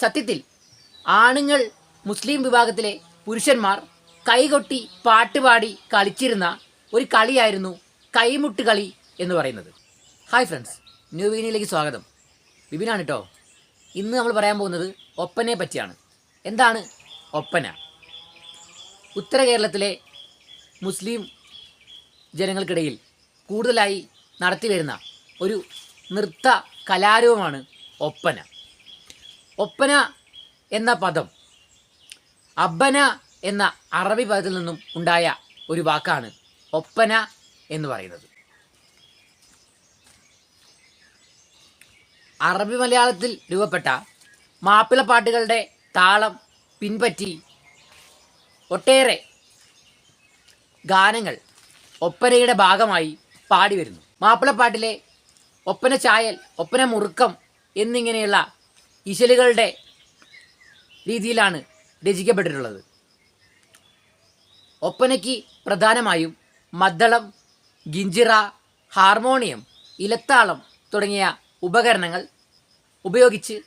സത്യത്തിൽ ആണുങ്ങൾ മുസ്ലിം വിഭാഗത്തിലെ പുരുഷന്മാർ കൈകൊട്ടി പാട്ടുപാടി കളിച്ചിരുന്ന ഒരു കളിയായിരുന്നു കൈമുട്ട് കളി എന്ന് പറയുന്നത്. ഹായ് ഫ്രണ്ട്സ് ന്യൂ വീനിലേക്ക് സ്വാഗതം. വിപിനാണ് കേട്ടോ ഇന്ന് നമ്മൾ പറയാൻ പോകുന്നത് ഒപ്പനെ പറ്റിയാണ്. എന്താണ് ഒപ്പന? ഉത്തര കേരളത്തിലെ മുസ്ലിം ജനങ്ങൾക്കിടയിൽ കൂടുതലായി നടത്തിവരുന്ന ഒരു നൃത്ത കലാരൂപമാണ് ഒപ്പന. ഒപ്പന എന്ന പദം. അബ്ബന എന്ന അറബി പദത്തിൽ നിന്നും ഉണ്ടായ ഒരു വാക്കാണ് ഒപ്പന എന്ന് പറയുന്നത്. അറബി മലയാളത്തിൽ രൂപപ്പെട്ട മാപ്പിളപ്പാട്ടുകളുടെ താളം പിൻപറ്റി ഒട്ടേറെ ഗാനങ്ങൾ ഒപ്പനയുടെ ഭാഗമായി പാടി വരുന്നു. മാപ്പിളപ്പാട്ടിലെ ഒപ്പന ചായൽ ഒപ്പന മുറുക്കം എന്നിങ്ങനെയുള്ള ഇശലുകളുടെ രീതിയിലാണ് രചിക്കപ്പെട്ടിട്ടുള്ളത്. ഒപ്പനയ്ക്ക് പ്രധാനമായും മദ്ദളം ഗിഞ്ചിറ ഹാർമോണിയം ഇലത്താളം തുടങ്ങിയ ഉപകരണങ്ങൾ ഉപയോഗിച്ച്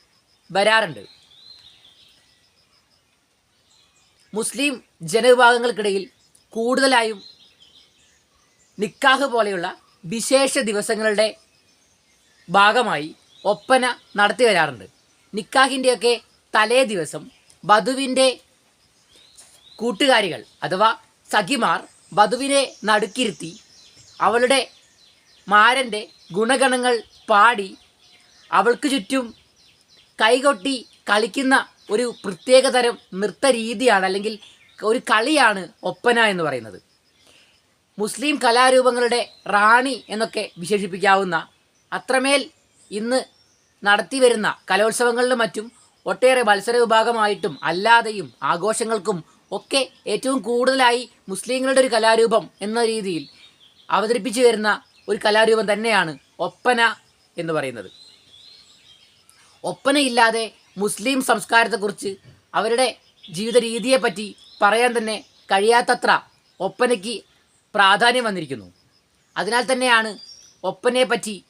വരാറുണ്ട്. മുസ്ലിം ജനവിഭാഗങ്ങൾക്കിടയിൽ കൂടുതലായും നിക്കാഹ് പോലെയുള്ള വിശേഷ ദിവസങ്ങളുടെ ഭാഗമായി ഒപ്പന നടത്തി വരാറുണ്ട്. നിക്കാഹിന്റെയൊക്കെ തലേ ദിവസം വധുവിന്റെ കൂട്ടുകാരികൾ അഥവാ സഖിമാർ വധുവിനെ നടുക്കിരുത്തി അവളുടെ മാരന്റെ ഗുണഗണങ്ങൾ പാടി അവൾക്ക് ചുറ്റും കൈകൊട്ടി കളിക്കുന്ന ഒരു പ്രത്യേകതരം നൃത്ത രീതിയാണ് അല്ലെങ്കിൽ ഒരു കളിയാണ് ഒപ്പന എന്ന് പറയുന്നത്. മുസ്ലിം കലാരൂപങ്ങളുടെ റാണി എന്നൊക്കെ വിശേഷിപ്പിക്കാവുന്ന അത്രമേൽ ഇന്ന് നടത്തിവരുന്ന കലോത്സവങ്ങളിലും മറ്റും ഒട്ടേറെ മത്സര വിഭാഗമായിട്ടും അല്ലാതെയും ആഘോഷങ്ങൾക്കും ഒക്കെ ഏറ്റവും കൂടുതലായി മുസ്ലിങ്ങളുടെ ഒരു കലാരൂപം എന്ന രീതിയിൽ അവതരിപ്പിച്ചു വരുന്ന ഒരു കലാരൂപം തന്നെയാണ് ഒപ്പന എന്ന് പറയുന്നത്. ഒപ്പനയില്ലാതെ മുസ്ലിം സംസ്കാരത്തെക്കുറിച്ച് അവരുടെ ജീവിത രീതിയെപ്പറ്റി പറയാൻ തന്നെ കഴിയാത്തത്ര ഒപ്പനയ്ക്ക് പ്രാധാന്യം വന്നിരിക്കുന്നു. അതിനാൽ തന്നെയാണ് ഒപ്പനയെപ്പറ്റി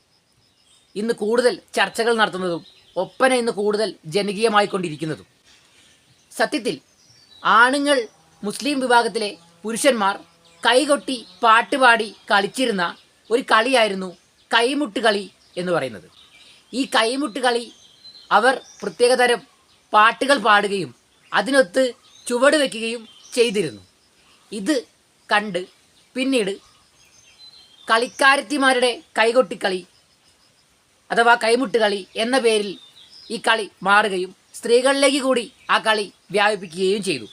ഇന്ന് കൂടുതൽ ചർച്ചകൾ നടത്തുന്നതും ഒപ്പന ഇന്ന് കൂടുതൽ ജനകീയമായിക്കൊണ്ടിരിക്കുന്നതും. സത്യത്തിൽ ആണുങ്ങൾ മുസ്ലിം വിഭാഗത്തിലെ പുരുഷന്മാർ കൈകൊട്ടി പാട്ടുപാടി കളിച്ചിരുന്ന ഒരു കളിയായിരുന്നു കൈമുട്ട് കളി എന്ന് പറയുന്നത്. ഈ കൈമുട്ട് കളി അവർ പ്രത്യേകതരം പാട്ടുകൾ പാടുകയും അതിനൊത്ത് ചുവട് വയ്ക്കുകയും ചെയ്തിരുന്നു. ഇത് കണ്ട് പിന്നീട് കളിക്കാരത്തിമാരുടെ കൈകൊട്ടിക്കളി അഥവാ കൈമുട്ട് കളി എന്ന പേരിൽ ഈ കളി മാറുകയും സ്ത്രീകളിലേക്ക് കൂടി ആ കളി വ്യാപിപ്പിക്കുകയും ചെയ്തു.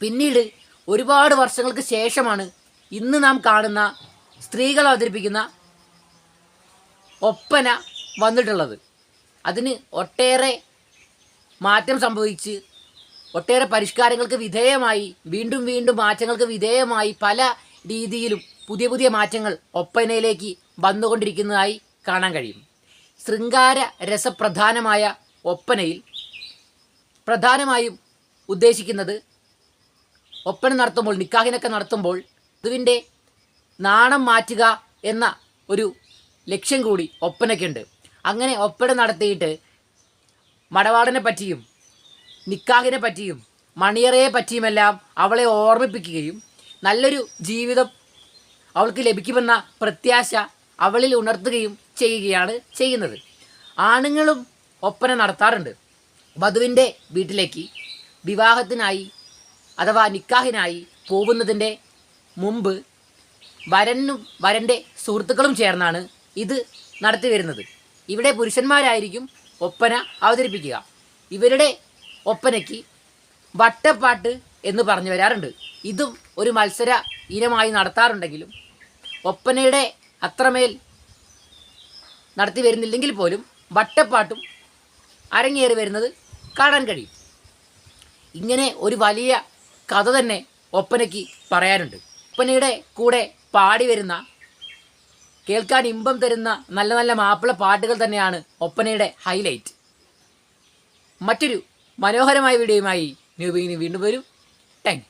പിന്നീട് ഒരുപാട് വർഷങ്ങൾക്ക് ശേഷമാണ് ഇന്ന് നാം കാണുന്ന സ്ത്രീകൾ അവതരിപ്പിക്കുന്ന ഒപ്പന വന്നിട്ടുള്ളത്. അതിന് ഒട്ടേറെ മാറ്റം സംഭവിച്ച് ഒട്ടേറെ പരിഷ്കാരങ്ങൾക്ക് വിധേയമായി വീണ്ടും വീണ്ടും മാറ്റങ്ങൾക്ക് വിധേയമായി പല രീതിയിലും പുതിയ പുതിയ മാറ്റങ്ങൾ ഒപ്പനയിലേക്ക് വന്നുകൊണ്ടിരിക്കുന്നതായി കാണാൻ കഴിയും. ശൃംഗാര രസപ്രധാനമായ ഒപ്പനയിൽ പ്രധാനമായും ഉദ്ദേശിക്കുന്നത് ഒപ്പന നടത്തുമ്പോൾ നിക്കാഹിനൊക്കെ നടത്തുമ്പോൾ ഇതിന്റെ നാണം മാറ്റുക എന്ന ഒരു ലക്ഷ്യം കൂടി ഒപ്പനയ്ക്കുണ്ട്. അങ്ങനെ ഒപ്പന നടത്തിയിട്ട് മടവാടനെ പറ്റിയും നിക്കാഹിനെ പറ്റിയും മണിയറയെ പറ്റിയുമെല്ലാം അവളെ ഓർമ്മിപ്പിക്കുകയും നല്ലൊരു ജീവിതം അവൾക്ക് ലഭിക്കുമെന്ന പ്രത്യാശ അവളിൽ ഉണർത്തുകയും ചെയ്യുകയാണ് ചെയ്യുന്നത്. ആണുങ്ങളും ഒപ്പന നടത്താറുണ്ട്. വധുവിന്റെ വീട്ടിലേക്ക് വിവാഹത്തിനായി അഥവാ നിക്കാഹിനായി പോകുന്നതിന്റെ മുമ്പ് വരനും വരന്റെ സുഹൃത്തുക്കളും ചേർന്നാണ് ഇത് നടത്തി വരുന്നത്. ഇവിടെ പുരുഷന്മാരായിരിക്കും ഒപ്പന അവതരിപ്പിക്കുക. ഇവരുടെ ഒപ്പനയ്ക്ക് വട്ടപ്പാട്ട് എന്ന് പറഞ്ഞു വരാറുണ്ട്. ഇതും ഒരു മത്സര ഇനമായി നടത്താറുണ്ടെങ്കിലും ഒപ്പനയുടെ അത്രമേൽ നടത്തി വരുന്നില്ലെങ്കിൽ പോലും വട്ടപ്പാട്ടും അരങ്ങേറി വരുന്നത് കാണാൻ കഴിയും. ഇങ്ങനെ ഒരു വലിയ കഥ തന്നെ ഒപ്പനയ്ക്ക് പറയാനുണ്ട്. ഒപ്പനയുടെ കൂടെ പാടി വരുന്ന കേൾക്കാൻ ഇമ്പം തരുന്ന നല്ല നല്ല മാപ്പിള പാട്ടുകൾ തന്നെയാണ് ഒപ്പനയുടെ ഹൈലൈറ്റ്. മറ്റൊരു മനോഹരമായ വീഡിയോയുമായി ന്യൂബിങ്ങിന് വീണ്ടും വരും. താങ്ക്